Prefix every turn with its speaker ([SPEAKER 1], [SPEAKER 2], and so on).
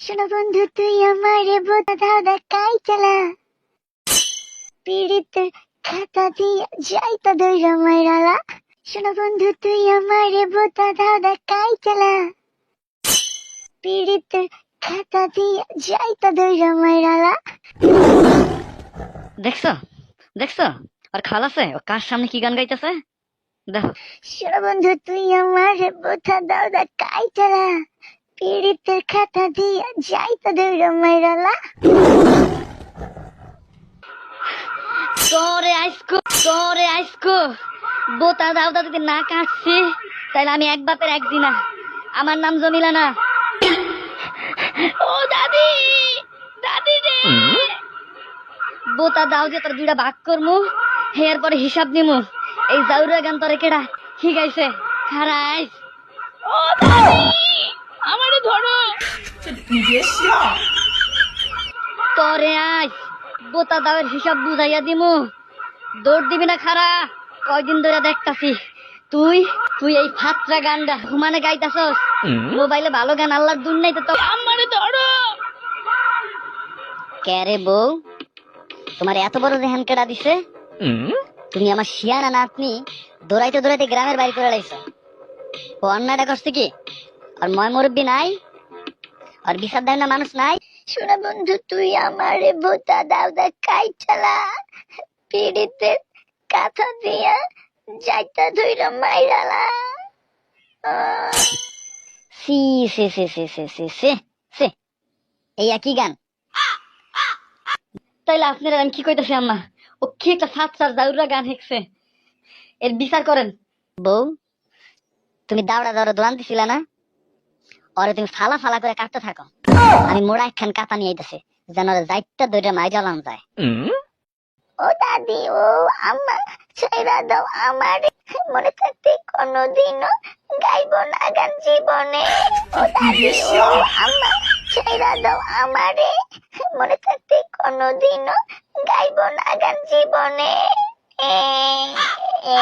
[SPEAKER 1] শোনো বন্ধু তুই আমারে বোতা দাদা কাই চালা? পীড়িতের খাতা দিয়ে যাইতা মাইরালা শোনো বন্ধু তুই আমারে বোতা দাদা কাই চালা? পীড়িতের খাতা দিয়ে যাইতা মাইরালা
[SPEAKER 2] দেখছ? দেখছ? আর খালাসে ও কার সামনে কি গান গাইতেছে? দেখো।
[SPEAKER 1] শোনো বন্ধু তুই আমারে বোতা দাদা কাই চালা? পীড়িতের খাতা দিয়ে যাইতা দইরা মাইরালা
[SPEAKER 2] তোরে আইসকো তোরে আইসকো বোতা দাউদা যদি না কাটছি তাহলে আমি এক বাপের আমার নাম জমিলা না ও দাদি দাদি রে বোতা দাও দিয়ে তোর দুইটা ভাগ করমু হেয়ার পরে হিসাব নিমু এই জাউরা গান তোরে কেডা ঠিক আছে খারাইস তোরে আইস বোতা দাওয়ের হিসাব বুঝাইয়া দিমু। দৌড় দিবি না খারা কয়দিন ধরে দেখতাছি। তুই তুই এই ফাত্রা গানটা হুমানে গাইতাছস। মোবাইলে ভালো গান আল্লাহর দুন নাই তো আমারে ধরো! ক্যারে বউ? তোমার এত বড় দেহান কেডা দিছে? তুমি আমার শিয়ানা নাতনি দৌড়াইতে দৌড়াইতে গ্রামের বাড়ি করে লাইছো। ও অন্যায়টা করছে কি? আর ময় মুরব্বী নাই? আর বিচার দেয় না মানুষ নাই।
[SPEAKER 1] শোনা বন্ধু তুই আমারে বোতা দাউদা কাই চালা। পীড়িতের কাঁথা দিয়া যাইতা ধইরা মাইরালা।
[SPEAKER 2] সি সে সে সি সে সে সে সে। এই একই গান। তাইলে আপনারা কি কইতাছি আম্মা? ও কি একটা সাত সাত দাউরা গান হেকছে এর বিচার করেন। বউ তুমি দাওড়া দাওড়া দোলান দিছিলা না? ওরে তুমি ফালা ফালা করে কাটতে থাকো। আমি মোড়া একখান কাতা নিয়ে আইতাছি যেন যাইতা দইটা মাই জ্বালান যায়।
[SPEAKER 1] ও দাদি ও আমা ছেড়া দাও আমারে। মনে থাকতে কোনোদিনও গাইব না গান জীবনে। ও দাদি ও আমা ছেড়া দাও আমারে। মনে থাকতে কোনোদিনও গাইব না গান জীবনে। এ, এ,